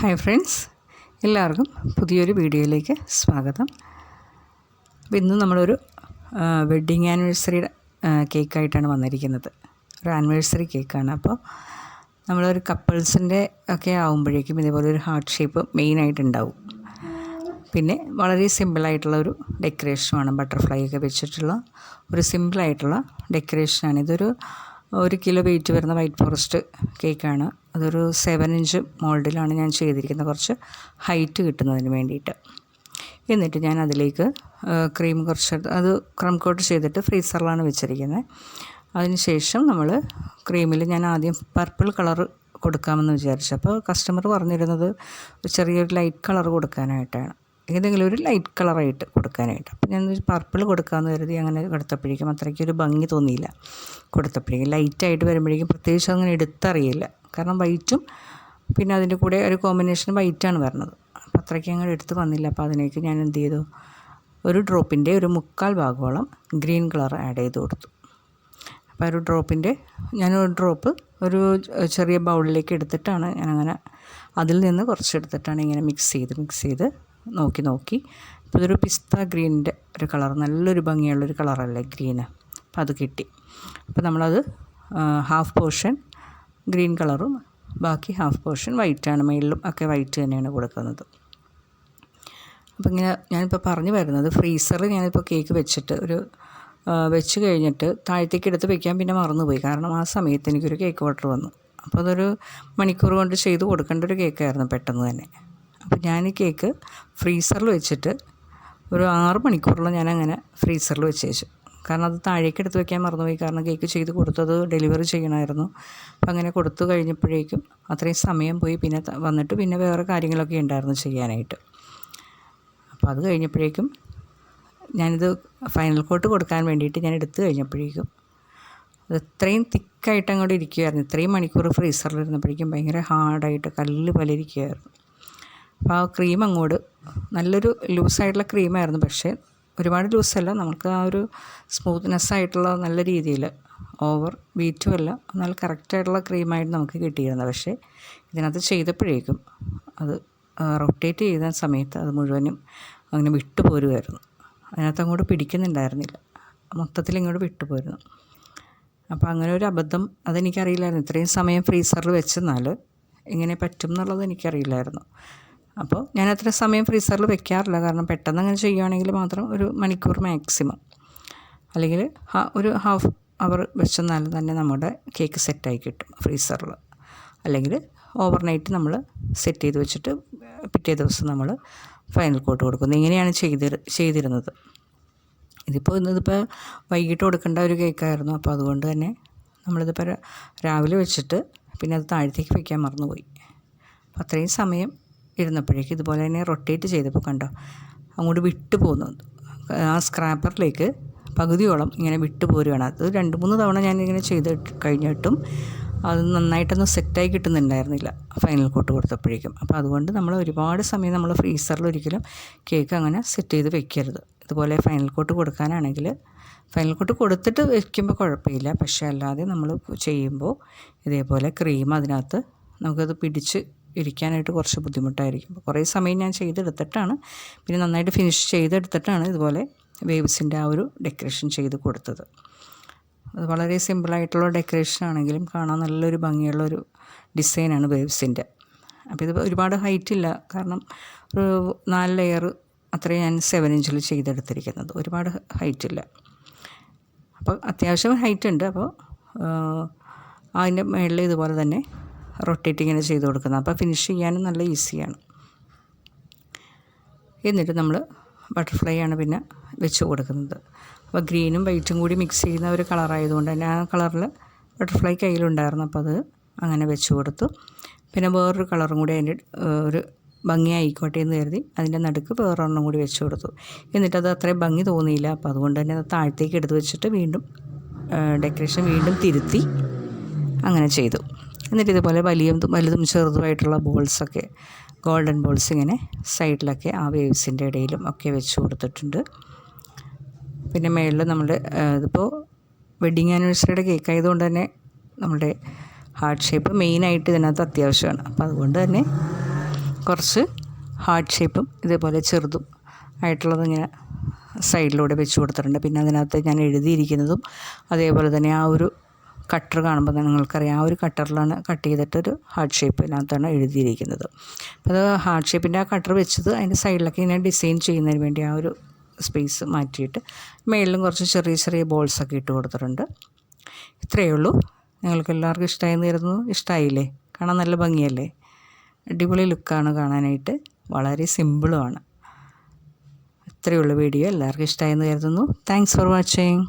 Hi friends എല്ലാവർക്കും പുതിയൊരു വീഡിയോയിലേക്ക് സ്വാഗതം. അപ്പോൾ ഇന്ന് നമ്മളൊരു വെഡ്ഡിങ് ആനിവേഴ്സറിയുടെ കേക്കായിട്ടാണ് വന്നിരിക്കുന്നത്. ഒരു ആനിവേഴ്സറി കേക്കാണ് അപ്പോൾ നമ്മളൊരു കപ്പിൾസിന്റെ ഒക്കെ ആകുമ്പോഴേക്കും ഇതേപോലെ ഒരു ഹാർട്ട് ഷേപ്പ് മെയിനായിട്ട് ഉണ്ടാവും പിന്നെ വളരെ സിമ്പിളായിട്ടുള്ള ഒരു ഡെക്കറേഷനുമാണ് ബട്ടർഫ്ലൈ ഒക്കെ വെച്ചിട്ടുള്ള ഒരു സിമ്പിളായിട്ടുള്ള ഡെക്കറേഷനാണ് ഇതൊരു ഒരു കിലോ വെയിറ്റ് വരുന്ന വൈറ്റ് ഫോറസ്റ്റ് കേക്കാണ്. അതൊരു സെവൻ ഇഞ്ച് മോൾഡിലാണ് ഞാൻ ചെയ്തിരിക്കുന്നത്. കുറച്ച് ഹൈറ്റ് കിട്ടുന്നതിന് വേണ്ടിയിട്ട്. എന്നിട്ട് ഞാൻ അതിലേക്ക് ക്രീം കുറച്ച് അത് ക്രം കോട്ട് ചെയ്തിട്ട് ഫ്രീസറിലാണ് വെച്ചിരിക്കുന്നത്. അതിനുശേഷം നമ്മൾ ക്രീമിൽ ഞാൻ ആദ്യം പർപ്പിൾ കളർ കൊടുക്കാമെന്ന് വിചാരിച്ചു. അപ്പോൾ കസ്റ്റമർ പറഞ്ഞിരുന്നത് ചെറിയൊരു ലൈറ്റ് കളർ കൊടുക്കാനായിട്ടാണ്. ഏതെങ്കിലും ഒരു ലൈറ്റ് കളറായിട്ട് കൊടുക്കാനായിട്ട്. അപ്പോൾ ഞാൻ പർപ്പിൾ കൊടുക്കാമെന്ന് കരുതി അങ്ങനെ കൊടുത്തപ്പോഴേക്കും അത്രയ്ക്ക് ഒരു ഭംഗി തോന്നിയില്ല കൊടുത്തപ്പോഴേക്കും. ലൈറ്റായിട്ട് വരുമ്പോഴേക്കും പ്രത്യേകിച്ച് അങ്ങനെ എടുത്തറിയില്ല. കാരണം വൈറ്റും പിന്നെ അതിന്റെ കൂടെ ഒരു കോമ്പിനേഷൻ വൈറ്റാണ് വരുന്നത്. അപ്പോൾ അത്രയ്ക്ക് അങ്ങനെ എടുത്ത് വന്നില്ല. അപ്പോൾ അതിനേക്ക് ഞാൻ എന്ത് ചെയ്തു? ഒരു ഡ്രോപ്പിന്റെ ഒരു മുക്കാൽ ഭാഗോളം ഗ്രീൻ കളർ ആഡ് ചെയ്ത് കൊടുത്തു. അപ്പോൾ ഒരു ഡ്രോപ്പിന്റെ ഞാൻ ഒരു ഡ്രോപ്പ് ഒരു ചെറിയ ബൗളിലേക്ക് എടുത്തിട്ടാണ് ഞാനങ്ങനെ അതിൽ നിന്ന് കുറച്ച് എടുത്തിട്ടാണ് ഇങ്ങനെ മിക്സ് ചെയ്ത് മിക്സ് ചെയ്ത് നോക്കി നോക്കി. അപ്പോൾ ഇതൊരു പിസ്ത ഗ്രീനിന്റെ ഒരു കളർ. നല്ലൊരു ഭംഗിയുള്ളൊരു കളറല്ലേ ഗ്രീന്. അപ്പോൾ അത് കിട്ടി. അപ്പോൾ നമ്മളത് ഹാഫ് പോർഷൻ ഗ്രീൻ കളറും ബാക്കി ഹാഫ് പോർഷൻ വൈറ്റാണ്. മേളിലും ഒക്കെ വൈറ്റ് തന്നെയാണ് കൊടുക്കുന്നത്. അപ്പോൾ ഇങ്ങനെ ഞാനിപ്പോൾ പറഞ്ഞു വരുന്നത് ഫ്രീസറിൽ ഞാനിപ്പോൾ കേക്ക് വെച്ചിട്ട് ഒരു വെച്ച് കഴിഞ്ഞിട്ട് താഴത്തേക്ക് എടുത്ത് വെക്കാൻ പിന്നെ മറന്നുപോയി. കാരണം ആ സമയത്ത് എനിക്കൊരു കേക്ക് ഓർഡർ വന്നു. അപ്പോൾ അതൊരു മണിക്കൂർ കൊണ്ട് ചെയ്ത് കൊടുക്കേണ്ട ഒരു കേക്കായിരുന്നു പെട്ടെന്ന് തന്നെ. അപ്പോൾ ഞാൻ കേക്ക് ഫ്രീസറിൽ വെച്ചിട്ട് ഒരു ആറ് മണിക്കൂറിൽ ഞാൻ അങ്ങനെ ഫ്രീസറിൽ വെച്ചേച്ചു. കാരണം അത് താഴേക്ക് എടുത്ത് വെക്കാൻ മറന്നുപോയി. കാരണം കേക്ക് ചെയ്ത് കൊടുത്തത് ഡെലിവറി ചെയ്യണമായിരുന്നു. അപ്പം അങ്ങനെ കൊടുത്തു കഴിഞ്ഞപ്പോഴേക്കും അത്രയും സമയം പോയി. പിന്നെ വന്നിട്ട് പിന്നെ വേറെ കാര്യങ്ങളൊക്കെ ഉണ്ടായിരുന്നു ചെയ്യാനായിട്ട്. അപ്പോൾ അത് കഴിഞ്ഞപ്പോഴേക്കും ഞാനിത് ഫൈനൽ കോട്ട് കൊടുക്കാൻ വേണ്ടിയിട്ട് ഞാൻ എടുത്തു കഴിഞ്ഞപ്പോഴേക്കും അത് ഇത്രയും തിക്കായിട്ട് അങ്ങോട്ട് ഇരിക്കുമായിരുന്നു ഇത്രയും മണിക്കൂർ ഫ്രീസറിൽ ഇരുന്നപ്പോഴേക്കും ഭയങ്കര ഹാർഡായിട്ട് കല്ല് പോലെ ഇരിക്കുമായിരുന്നു അപ്പോൾ ആ ക്രീം അങ്ങോട്ട് നല്ലൊരു ലൂസായിട്ടുള്ള ക്രീമായിരുന്നു പക്ഷേ ഒരുപാട് ലൂസല്ല നമുക്ക് ആ ഒരു സ്മൂത്ത്നെസ് ആയിട്ടുള്ള നല്ല രീതിയിൽ ഓവർ ബീറ്റും അല്ല. എന്നാൽ കറക്റ്റായിട്ടുള്ള ക്രീമായിട്ട് നമുക്ക് കിട്ടിയിരുന്നത്. പക്ഷേ ഇതിനകത്ത് ചെയ്തപ്പോഴേക്കും അത് റൊട്ടേറ്റ് ചെയ്ത സമയത്ത് അത് മുഴുവനും അങ്ങനെ വിട്ടു പോരുമായിരുന്നു അതിനകത്ത് അങ്ങോട്ട് പിടിക്കുന്നുണ്ടായിരുന്നില്ല. മൊത്തത്തിൽ ഇങ്ങോട്ട് വിട്ടു പോരുന്നു. അപ്പോൾ അങ്ങനെ ഒരു അബദ്ധം അതെനിക്കറിയില്ലായിരുന്നു. ഇത്രയും സമയം ഫ്രീസറിൽ വെച്ചെന്നാൽ ഇങ്ങനെ പറ്റും എന്നുള്ളത് എനിക്കറിയില്ലായിരുന്നു. അപ്പോൾ ഞാൻ അത്ര സമയം ഫ്രീസറിൽ വെക്കാറില്ല. കാരണം പെട്ടെന്ന് അങ്ങനെ ചെയ്യുകയാണെങ്കിൽ മാത്രം ഒരു മണിക്കൂർ മാക്സിമം. അല്ലെങ്കിൽ ഒരു ഹാഫ് അവർ വെച്ചെന്നാൽ തന്നെ നമ്മുടെ കേക്ക് സെറ്റായി കിട്ടും ഫ്രീസറിൽ. അല്ലെങ്കിൽ ഓവർനൈറ്റ് നമ്മൾ സെറ്റ് ചെയ്ത് വെച്ചിട്ട് പിറ്റേ ദിവസം നമ്മൾ ഫൈനൽ കോട്ട് കൊടുക്കുന്നത് ഇങ്ങനെയാണ് ചെയ്തി ചെയ്തിരുന്നത്. ഇതിപ്പോൾ ഇന്നിതിപ്പോൾ വൈകിട്ട് കൊടുക്കേണ്ട ഒരു കേക്കായിരുന്നു. അപ്പോൾ അതുകൊണ്ട് തന്നെ നമ്മളിതിപ്പോൾ രാവിലെ വെച്ചിട്ട് പിന്നെ അത് താഴത്തേക്ക് വയ്ക്കാൻ മറന്നുപോയി. അപ്പോൾ അത്രയും സമയം ഇരുന്നപ്പോഴേക്ക് ഇതുപോലെ തന്നെ റൊട്ടേറ്റ് ചെയ്തപ്പോൾ കണ്ടോ അങ്ങോട്ട് വിട്ടു പോകുന്നു ആ സ്ക്രാപ്പറിലേക്ക് പകുതിയോളം ഇങ്ങനെ വിട്ടു പോരുകയാണ്. അത് രണ്ട് മൂന്ന് തവണ ഞാനിങ്ങനെ ചെയ്ത് കഴിഞ്ഞിട്ടും അത് നന്നായിട്ടൊന്നും സെറ്റായി കിട്ടുന്നുണ്ടായിരുന്നില്ല ഫൈനൽ കോട്ട് കൊടുത്തപ്പോഴേക്കും. അപ്പോൾ അതുകൊണ്ട് നമ്മൾ ഒരുപാട് സമയം നമ്മൾ ഫ്രീസറിൽ ഒരിക്കലും കേക്ക് അങ്ങനെ സെറ്റ് ചെയ്ത് വെക്കരുത്. ഇതുപോലെ ഫൈനൽ കോട്ട് കൊടുക്കാനാണെങ്കിൽ ഫൈനൽ കോട്ട് കൊടുത്തിട്ട് വെക്കുമ്പോൾ കുഴപ്പമില്ല. പക്ഷേ അല്ലാതെ നമ്മൾ ചെയ്യുമ്പോൾ ഇതേപോലെ ക്രീം അതിനകത്ത് നമുക്കത് പിടിച്ച് ഇരിക്കാനായിട്ട് കുറച്ച് ബുദ്ധിമുട്ടായിരിക്കും. കുറേ സമയം ഞാൻ ചെയ്തെടുത്തിട്ടാണ്. പിന്നെ നന്നായിട്ട് ഫിനിഷ് ചെയ്തെടുത്തിട്ടാണ് ഇതുപോലെ വേവ്സിന്റെ ആ ഒരു ഡെക്കറേഷൻ ചെയ്ത് കൊടുത്തത്. അത് വളരെ സിമ്പിളായിട്ടുള്ള ഡെക്കറേഷൻ ആണെങ്കിലും കാണാൻ നല്ലൊരു ഭംഗിയുള്ളൊരു ഡിസൈനാണ് വേവ്സിന്റെ അപ്പോൾ ഇത് ഒരുപാട് ഹൈറ്റ് ഇല്ല. കാരണം ഒരു നാല് ലെയർ അത്രയും ഞാൻ സെവൻ ഇഞ്ചിൽ ചെയ്തെടുത്തിരിക്കുന്നത്. ഒരുപാട് ഹൈറ്റ് ഇല്ല. അപ്പോൾ അത്യാവശ്യം ഹൈറ്റ് ഉണ്ട്. അപ്പോൾ അതിന്റെ മേളിൽ ഇതുപോലെ തന്നെ റൊട്ടേറ്റ് ഇങ്ങനെ ചെയ്ത് കൊടുക്കുന്നത്. അപ്പോൾ ഫിനിഷ് ചെയ്യാനും നല്ല ഈസിയാണ്. എന്നിട്ട് നമ്മൾ ബട്ടർഫ്ലൈ ആണ് പിന്നെ വെച്ച് കൊടുക്കുന്നത്. അപ്പോൾ ഗ്രീനും വൈറ്റും കൂടി മിക്സ് ചെയ്യുന്ന ഒരു കളറായതുകൊണ്ട് തന്നെ ആ കളറിൽ ബട്ടർഫ്ലൈ കയ്യിലുണ്ടായിരുന്നു. അപ്പോൾ അത് അങ്ങനെ വെച്ച് കൊടുത്തു. പിന്നെ വേറൊരു കളറും കൂടി അതിന്റെ ഒരു ഭംഗി ആയിക്കോട്ടെ എന്ന് കരുതി അതിന്റെ നടുക്ക് വേറൊരെണ്ണം കൂടി വെച്ച് കൊടുത്തു. എന്നിട്ടത് അത്രയും ഭംഗി തോന്നിയില്ല. അപ്പോൾ അതുകൊണ്ട് തന്നെ അത് താഴത്തേക്ക് എടുത്ത് വെച്ചിട്ട് വീണ്ടും ഡെക്കറേഷൻ വീണ്ടും തിരുത്തി അങ്ങനെ ചെയ്തു. എന്നിട്ട് ഇതുപോലെ വലിയ വലുതും ചെറുതുമായിട്ടുള്ള ബോൾസൊക്കെ ഗോൾഡൻ ബോൾസ് ഇങ്ങനെ സൈഡിലൊക്കെ ആ വേവ്സിന്റെ ഇടയിലും ഒക്കെ വെച്ച് കൊടുത്തിട്ടുണ്ട്. പിന്നെ മേളിൽ നമ്മുടെ ഇതിപ്പോൾ വെഡ്ഡിങ് ആനിവേഴ്സറിയുടെ കേക്ക് ആയതുകൊണ്ട് തന്നെ നമ്മുടെ ഹാർട്ട് ഷേപ്പ് മെയിനായിട്ട് ഇതിനകത്ത് അത്യാവശ്യമാണ്. അപ്പോൾ അതുകൊണ്ട് തന്നെ കുറച്ച് ഹാർട്ട് ഷേപ്പും ഇതേപോലെ ചെറുതും ആയിട്ടുള്ളത് ഇങ്ങനെ സൈഡിലൂടെ വെച്ച് കൊടുത്തിട്ടുണ്ട്. പിന്നെ അതിനകത്ത് ഞാൻ എഴുതിയിരിക്കുന്നതും അതേപോലെ തന്നെ ആ ഒരു കട്ടർ കാണുമ്പോൾ തന്നെ നിങ്ങൾക്കറിയാം. ആ ഒരു കട്ടറിലാണ് കട്ട് ചെയ്തിട്ടൊരു ഹാർട്ട് ഷേപ്പിനകത്താണ് എഴുതിയിരിക്കുന്നത്. അപ്പോൾ അത് ഹാർട്ട് ഷേപ്പിന്റെ ആ കട്ടർ വെച്ചത് അതിന്റെ സൈഡിലൊക്കെ ഇങ്ങനെ ഡിസൈൻ ചെയ്യുന്നതിന് വേണ്ടി ആ ഒരു സ്പേസ് മാറ്റിയിട്ട് മേളിലും കുറച്ച് ചെറിയ ചെറിയ ബോൾസൊക്കെ ഇട്ട് കൊടുത്തിട്ടുണ്ട്. ഇത്രയേ ഉള്ളൂ. നിങ്ങൾക്ക് എല്ലാവർക്കും ഇഷ്ടമായി നേരുന്നു ഇഷ്ടമായില്ലേ കാണാൻ നല്ല ഭംഗിയല്ലേ? അടിപൊളി ലുക്കാണ് കാണാനായിട്ട്. വളരെ സിമ്പിളുമാണ് ഇത്രയുള്ള വീഡിയോ എല്ലാവർക്കും ഇഷ്ടമായെന്ന് കരുതുന്നു. Thanks for watching